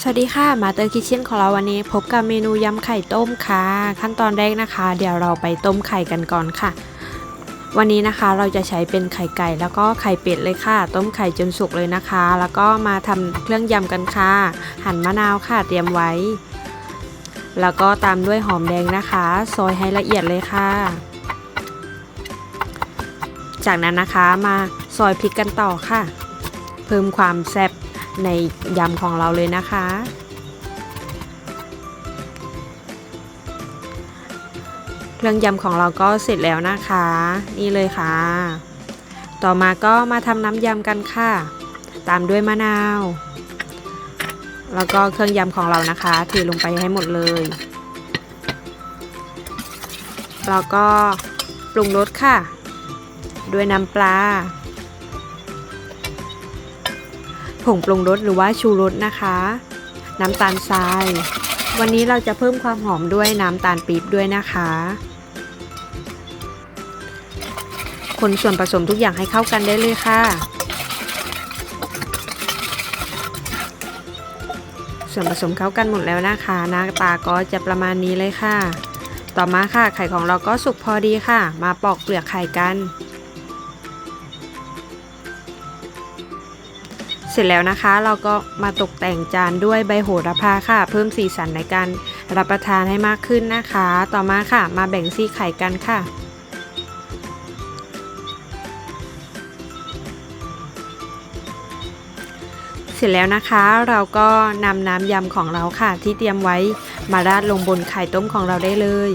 สวัสดีค่ะ มาเตอร์คิเช่นของเราวันนี้พบกับเมนูยำไข่ต้มค่ะ ขั้นตอนแรกนะคะ เดี๋ยวเราไปต้มไข่กันก่อนค่ะ วันนี้นะคะเราจะใช้เป็นไข่ไก่แล้วก็ไข่เป็ดเลยค่ะ ต้มไข่จนสุกเลยนะคะ แล้วก็มาทำเครื่องยำกันค่ะ หั่นมะนาวค่ะ เตรียมไว้ แล้วก็ตามด้วยหอมแดงนะคะ ซอยให้ละเอียดเลยค่ะ จากนั้นนะคะมาซอยพริกกันต่อค่ะ เพิ่มความแซ่บ ในยำของเราเลยนะคะ เครื่องยำของเราก็เสร็จแล้วนะคะ นี่เลยค่ะ ต่อมาก็มาทำน้ำยำกันค่ะ ตามด้วยมะนาว แล้วก็เครื่องยำของเรานะคะเทลงไปให้หมดเลยแล้วก็ปรุงรสค่ะ ด้วยน้ำปลา ผงปรุงรสหรือว่าชูรสนะคะ น้ำตาลทราย วันนี้เราจะเพิ่มความหอมด้วยน้ำตาลปี๊บด้วยนะคะ คนส่วนผสมทุกอย่างให้เข้ากันได้เลยค่ะ ส่วนผสมเข้ากันหมดแล้วนะคะหน้าตาก็จะประมาณนี้เลยค่ะ ต่อมาค่ะไข่ของเราก็สุกพอดีค่ะ มาปอกเปลือกไข่กัน เสร็จแล้วนะคะเราก็มาตกแต่งจานด้วยใบโหระพาค่ะ เพิ่มสีสันในการรับประทานให้มากขึ้นนะคะ ต่อมาค่ะมาแบ่งซี่ไข่กันค่ะเสร็จแล้วนะคะเราก็นำน้ำยำของเราค่ะ ที่เตรียมไว้มาราดลงบนไข่ต้มของเราได้เลย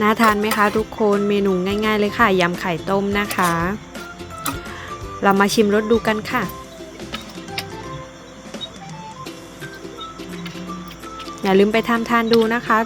น่าทานไหมคะทุกคนเมนูง่าย ๆ เลยค่ะยำไข่ต้มนะคะ เรามาชิมรสดูกันค่ะ อย่าลืมไปทำทานดูนะคะ